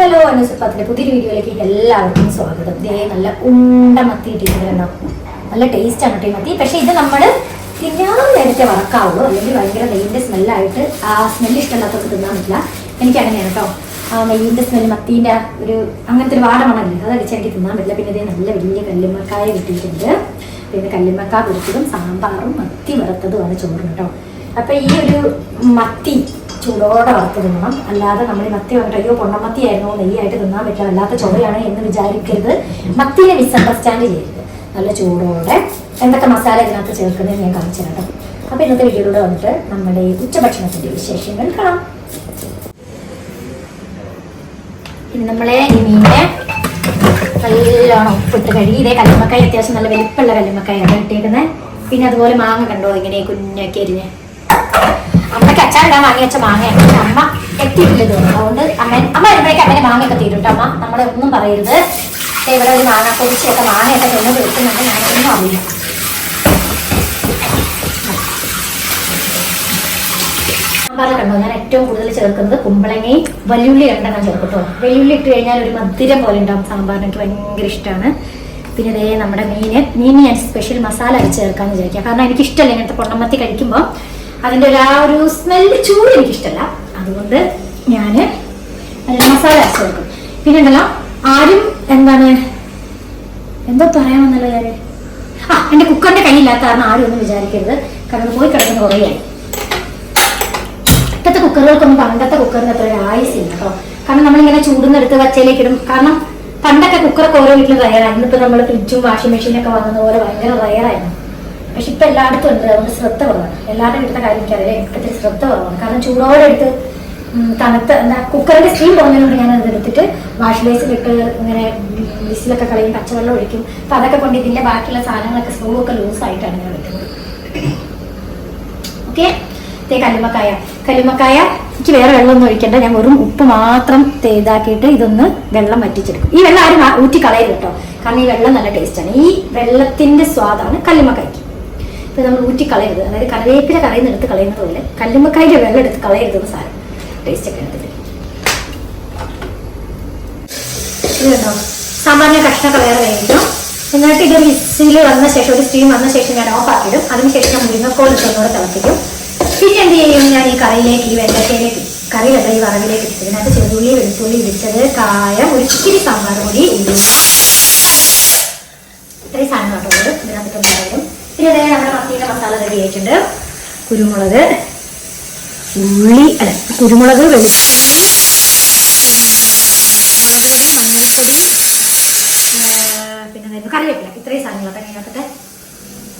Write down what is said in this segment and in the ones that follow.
Hello അനുസപ്പത്തിന്റെ പുതിയൊരു വീഡിയോയിലേക്ക് എല്ലാവർക്കും സ്വാഗതം. ദേ നല്ല ഉണ്ട മത്തി ഇട്ടിട്ടുണ്ടോ നല്ല ടേസ്റ്റ് ആണ് കേട്ടോ മത്തി. പക്ഷെ ഇത് നമ്മൾ തിന്നാൻ നേരത്തെ വറക്കാവുള്ളൂ അല്ലെങ്കിൽ ഭയങ്കര നെയ്യിന്റെ സ്മെല്ലായിട്ട് ആ സ്മെല്ല് ഇഷ്ടമില്ലാത്തവർക്ക് തിന്നാൻ പറ്റില്ല. എനിക്ക് അങ്ങനെയാണ് കേട്ടോ. ആ നെയ്യിന്റെ സ്മെല്ല് മത്തീന്റെ ഒരു അങ്ങനത്തെ ഒരു വാടമണല്ലേ അത് അടിച്ച് എനിക്ക് തിന്നാൻ പറ്റില്ല. പിന്നെ ഇതേ നല്ല വലിയ കല്ലുമ്മക്കായ കിട്ടിയിട്ടുണ്ട്. പിന്നെ കല്ലുമ്മക്ക പൊരിച്ചതും സാമ്പാറും മത്തി വറുത്തതുമാണ് ചോറ് കേട്ടോ. അപ്പൊ ഈ ഒരു മത്തി ചൂടോടെ വറുത്ത് തിന്നണം അല്ലാതെ നമ്മൾ മത്തി വന്നിട്ട് അയ്യോ പൊണ്ണമത്തിയായിരുന്നു? നെയ്യായിട്ട് തിന്നാൻ പറ്റില്ല. അല്ലാത്ത ചുവയാണ് എന്ന് വിചാരിക്കരുത്. മത്തിനെ മിസ്അണ്ടർസ്റ്റാൻഡ് ചെയ്യരുത്. നല്ല ചൂടോടെ എന്തൊക്കെ മസാല ഇതിനകത്ത് ചേർക്കുന്നത് ഞാൻ കാണിച്ചു കേട്ടോ. അപ്പൊ ഇന്നത്തെ വീഡിയോയിലൂടെ വന്നിട്ട് നമ്മുടെ ഈ ഉച്ചഭക്ഷണത്തിന്റെ വിശേഷങ്ങൾ കാണാം. ഇനി നമ്മളെ ഈ മീനെ നല്ലോണം ഉപ്പിട്ട് കഴുകി. ഇതേ കല്ലുമ്മക്കായ അത്യാവശ്യം നല്ല വലിപ്പമുള്ള കല്ലുമ്മക്കായാണ് ഇട്ടേക്കുന്നത് പിന്നെ അതുപോലെ മാങ്ങ കണ്ടോ? ഇങ്ങനെ കുഞ്ഞൊക്കെ എരിഞ്ഞ്. അമ്മയ്ക്ക് അച്ചാറിടാൻ വാങ്ങി വെച്ച പക്ഷെ അമ്മ എത്തിയിട്ടില്ല ഇതുവരെ. അതുകൊണ്ട് അമ്മ അമ്മ വരുമ്പോഴേക്കും അമ്മേനെ മാങ്ങയൊക്കെ തീരുട്ടോ. അമ്മ നമ്മളെ ഒന്നും പറയരുത്. ഇവിടെ ഒരു മാങ്ങ പൊടിച്ചൊക്കെ മാങ്ങയൊക്കെ തന്നെ വെക്കുന്നുണ്ട് ഞാനൊന്നും അറിയില്ല. കണ്ടോ? ഞാൻ ഏറ്റവും കൂടുതൽ ചേർക്കുന്നത് കുമ്പളങ്ങയും വലിയുള്ളി രണ്ടെണ്ണം ചേർക്കട്ടോ വെല്ലുള്ളി ഇട്ട് കഴിഞ്ഞാൽ ഒരു മധുരം പോലെ ഉണ്ടാവും സാമ്പാറിന്. എനിക്ക് ഭയങ്കര ഇഷ്ടമാണ്. പിന്നെ ഇതേ നമ്മുടെ മീന്. മീന് ഞാൻ സ്പെഷ്യൽ മസാല ചേർക്കാമെന്ന് വിചാരിക്കാം കാരണം എനിക്ക് ഇഷ്ടമല്ല ഇങ്ങനത്തെ പൊണ്ണമത്തി കഴിക്കുമ്പോൾ അതിന്റെ ഒരു ആ ഒരു സ്മെല്ല് ചൂട് എനിക്കിഷ്ടമല്ല അതുകൊണ്ട് ഞാൻ മസാല അരച്ച് കൊടുക്കും പിന്നെ ഉണ്ടല്ലോ ആരും എന്താണ് എന്തോ പറയാമെന്നല്ലോ ഞാൻ ആ എന്റെ കുക്കറിന്റെ കയ്യില്ലാത്ത കാരണം ആരും ഒന്നും വിചാരിക്കരുത്. കാരണം പോയി കിടക്കുന്ന കുറേയായി ഇപ്പോഴത്തെ കുക്കറുകൾക്കൊന്നും പണ്ടത്തെ കുക്കറിന് അത്ര ഒരു ആയുസില്ല കേട്ടോ. കാരണം നമ്മളിങ്ങനെ ചൂടുന്നെടുത്ത് വച്ചയിലേക്ക് ഇടും. കാരണം പണ്ടൊക്കെ കുക്കറൊക്കെ ഓരോ വീട്ടിലും റയറായിരുന്നു ഇന്നിപ്പോൾ നമ്മൾ ഫ്രിഡ്ജും വാഷിംഗ് മെഷീനൊക്കെ വന്നത് പോലെ ഭയങ്കര റയറായിരുന്നു പക്ഷെ ഇപ്പൊ എല്ലായിടത്തും ഉണ്ട്. അതുകൊണ്ട് ശ്രദ്ധ കുറവാണ്. എല്ലാവരുടെ വീട്ടിലെ കാര്യം എനിക്കറിയാം. എനിക്കത്തിരി ശ്രദ്ധ കുറവാണ്. കാരണം ചൂടോടെ എടുത്ത് തണുത്ത എന്താ കുക്കറിന്റെ സ്റ്റീം കുറഞ്ഞതുകൊണ്ട് ഞാൻ അത് എടുത്തിട്ട് വാഷ് ബേസിലിട്ട് ഇങ്ങനെ വിസിലൊക്കെ കളയും പച്ചവെള്ളം ഒഴിക്കും. അപ്പൊ അതൊക്കെ കൊണ്ട് ഇതിന്റെ ബാക്കിയുള്ള സാധനങ്ങളൊക്കെ സ്ലോ ഒക്കെ ലൂസ് ആയിട്ടാണ് ഞാൻ എടുക്കുന്നത് ഓക്കെ? തേ കല്ലുമ്മക്കായ. കല്ലുമ്മക്കായ എനിക്ക് വേറെ വെള്ളമൊന്നും ഒഴിക്കണ്ട. ഞാൻ വെറും ഉപ്പ് മാത്രം ഇതാക്കിയിട്ട് ഇതൊന്ന് വെള്ളം വറ്റിച്ചെടുക്കും. ഈ വെള്ളം ആരും ഊറ്റി കളയരുത് കേട്ടോ. കാരണം ഈ വെള്ളം നല്ല ടേസ്റ്റാണ് ഈ വെള്ളത്തിന്റെ സ്വാദാണ് കല്ലുമ്മക്കായ്ക്ക്. ഇപ്പൊ നമ്മൾ ഊറ്റി കളയരുത്. അതായത് കറിവേപ്പില കറിയുന്ന എടുത്ത് കളയുന്നത് പോലെ കല്ലുമ്മക്കായിട്ട് വെള്ളം എടുത്ത് കളയരുത് സാരം ടേസ്റ്റ് ഒക്കെ എടുത്തിട്ട് ഇത് കണ്ടോ? സാമ്പാറിന് കഷ്ണമൊക്കെ വേറെ വേവിക്കും എന്നിട്ട് ഇത് മിക്സിയിൽ വന്ന ശേഷം ഒരു സ്റ്റീം വന്ന ശേഷം ഞാൻ ഓഫ് ആക്കിയിടും. അതിനുശേഷം ഞാൻ മുരിങ്ങക്കോൽ ഇട്ടൊന്നുകൂടെ തിളപ്പിക്കും. പിന്നെ എന്ത് ചെയ്യും? ഞാൻ ഈ കറിയിലേക്ക് ഈ വെണ്ടക്കയിലേക്ക് കറിയിലല്ല ഈ വറവിലേക്ക് ഇട്ടിട്ട് ഇതിനകത്ത് ചെറുതുള്ളി വെളുത്തുള്ളി ഇടിച്ചത് കായം ഒരു ഇച്ചിരി സാമ്പാർ പൊടി ഉള്ളി ഇത്രയും സാധനം കേട്ടോ ഇതിനകത്ത് പറയും പിന്നെ ഇതേ നമ്മുടെ മത്തിയുടെ മസാല റെഡി ആയിട്ടുണ്ട്. കുരുമുളക് ഉള്ളി അല്ല കുരുമുളക് വെളുത്തുള്ളി മുളകുപൊടി മഞ്ഞൾപ്പൊടി പിന്നെ എന്തായിരുന്നു? കറിവേപ്പില. ഇത്രയും സാധനങ്ങളൊക്കെ ഇതിനകത്തെ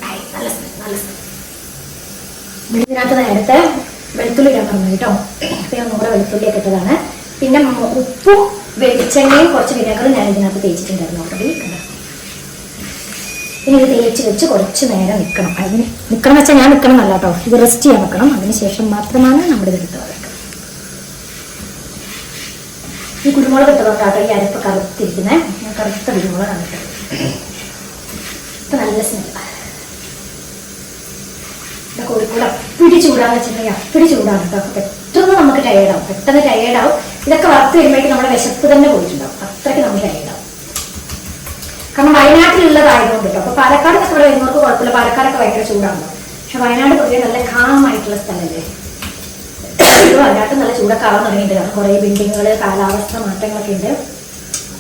നല്ല നല്ല ഇതിനകത്ത് നേരത്തെ വെളുത്തുള്ളി ഇടാൻ പറഞ്ഞു കേട്ടോ. പിന്നെ ഒന്നുകൂടെ വെളുത്തുള്ളിയൊക്കെ ഇട്ടതാണ്. പിന്നെ ഉപ്പും വെളിച്ചെണ്ണയും കുറച്ച് വിനകളും ഞാൻ ഇതിനകത്ത് തേച്ചിട്ടുണ്ടായിരുന്നു. ഓൾറെഡി കണ്ടോ? ഇനി ഇത് തേച്ച് വെച്ച് കുറച്ച് നേരം നിൽക്കണം അതിന് നിൽക്കണം വെച്ചാൽ ഞാൻ നിൽക്കണം എന്നല്ല കേട്ടോ. ഇത് റെസ്റ്റ് ചെയ്യാൻ വെക്കണം. അതിനുശേഷം മാത്രമാണ് നമ്മൾ ഇത് എടുത്ത് വെക്കുന്നത് ഈ കുരുമുളക് ഇട്ടതുകൊണ്ടാട്ടോ ഈ അരപ്പ് കറുത്തിരിക്കുന്നത് ഞാൻ കറുത്ത കുരുമുളകാണ് ഇട്ടത്. ഇപ്പം നല്ല സ്മെല്ലാണ് കോഴിക്കോട് അപ്പിടി ചൂടാന്ന് വെച്ചിട്ടുണ്ടെങ്കിൽ അപ്പിടി ചൂടാണ് കേട്ടോ. പെട്ടെന്ന് നമുക്ക് ടയേർഡാവും പെട്ടെന്ന് ടയേർഡാവും ഇതൊക്കെ വറുത്ത് വരുമ്പോഴേക്കും നമ്മുടെ വിശപ്പ് തന്നെ പോയിട്ടുണ്ടാവും. അത്രയ്ക്ക് നമ്മൾ ടയേർഡാവും കാരണം വയനാട്ടിലുള്ളതായതുകൊണ്ട് കേട്ടോ അപ്പൊ പാലക്കാട് ഒക്കെ ഇവിടെ വരുന്നവർക്ക് കുഴപ്പമില്ല. പാലക്കാടൊക്കെ ഭയങ്കര ചൂടാണ്. പക്ഷെ വയനാട് പൊതുവെ നല്ല കാമായിട്ടുള്ള സ്ഥലമല്ലേ? വയനാട്ട് നല്ല ചൂടൊക്കെ ആവാൻ തുടങ്ങിയിട്ടുണ്ട്. കാരണം കുറേ ബിൽഡിങ്ങുകൾ കാലാവസ്ഥ മാറ്റങ്ങളൊക്കെ ഉണ്ട്.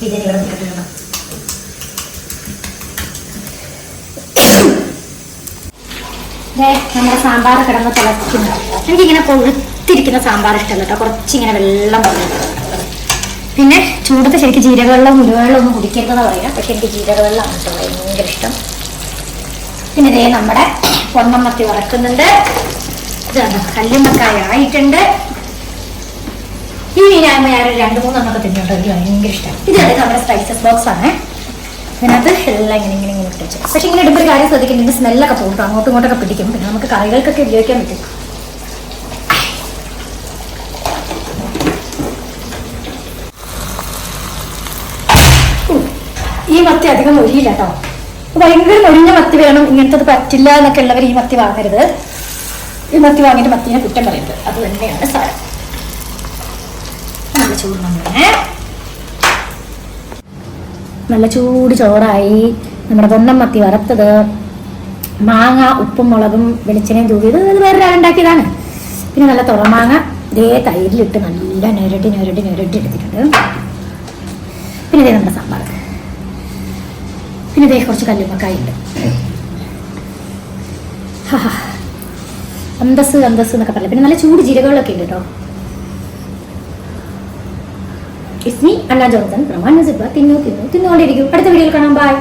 ഇതിന് ഇവിടെ നിൽക്കട്ടെ നമ്മുടെ സാമ്പാർ കിടന്ന് തിളക്കുന്നു എനിക്കിങ്ങനെ കൊഴുത്തിരിക്കുന്ന സാമ്പാർ ഇഷ്ടമല്ല കേട്ടോ. കുറച്ചിങ്ങനെ വെള്ളം പറഞ്ഞു പിന്നെ ചൂടത്ത് ശരിക്കും ജീരകവെള്ളം ഉലുവെള്ളം ഒന്നും കുടിക്കരുതെന്ന് പറയാം പക്ഷെ എനിക്ക് ജീരകവെള്ളമാണ് കേട്ടോ ഭയങ്കര ഇഷ്ടം. പിന്നെ ഇതേ നമ്മുടെ പൊന്നമ്മത്തി വറക്കുന്നുണ്ട്. ഇതാണ് കല്ലുമക്കായ ആയിട്ടുണ്ട്. ഈ മീനാകുമ്പോൾ ഞാൻ രണ്ട് മൂന്നെണ്ണമൊക്കെ തിന്നിട്ടുണ്ട്. എനിക്ക് ഭയങ്കര ഇഷ്ടം. ഇതാണ് നമ്മുടെ സ്പൈസസ് ബോക്സ് ആണ്. ഇതിനകത്ത് എല്ലാം ഇങ്ങനെ ഇങ്ങനെ ഇങ്ങനെ ഇട്ട് വെച്ചു പക്ഷെ ഇങ്ങനെ ഇടുമ്പോൾ ഒരു കാര്യം ശ്രദ്ധിക്കും ഇതിന്റെ സ്മെല്ലൊക്കെ പോകും. ട്ടോ. അങ്ങോട്ടും ഇങ്ങോട്ടൊക്കെ പിടിക്കും. പിന്നെ നമുക്ക് കറികൾക്കൊക്കെ ഉപയോഗിക്കാൻ പറ്റും. ഈ മത്തി അധികം ഒരിയില്ല കേട്ടോ. ഭയങ്കര മൊഴിഞ്ഞ മത്തി വേണം. ഇങ്ങനത്തത് പറ്റില്ല എന്നൊക്കെ ഉള്ളവർ ഈ മത്തി വാങ്ങരുത്. ഈ മത്തി വാങ്ങിയിട്ട് മത്തിനെ കുറ്റം പറയരുത്. അത് തന്നെയാണ് സാരം. നല്ല ചൂട് നല്ല ചൂട് ചോറായി. നമ്മുടെ പൊന്നം മത്തി വറുത്തത്. മാങ്ങ ഉപ്പും മുളകും വെളിച്ചെണ്ണയും തൂവിയത് ഇത് വേറെ ഉണ്ടാക്കിയതാണ്. പിന്നെ നല്ല തുറമാങ്ങ ഇതേ തൈരിലിട്ട് നല്ല ഞെരടി ഞെരടി ഞെരടി എടുത്തിട്ടുണ്ട്. പിന്നെ ഇതേ നമ്മുടെ സാമ്പാർ പിന്നെ ഇതേ കുറച്ച് ഹാ. അന്തസ് അന്തസ് എന്നൊക്കെ പറയാം പിന്നെ നല്ല ചൂട് ജീരകങ്ങളൊക്കെ ഉണ്ട് കേട്ടോ ഇസ്മി അന്ന ജോൺസൺ പ്രമാണ സിബ തിന്നു തിന്നു തിന്നുകൊണ്ടിരിക്കും അടുത്ത വീഡിയോയിൽ കാണാം. ബൈ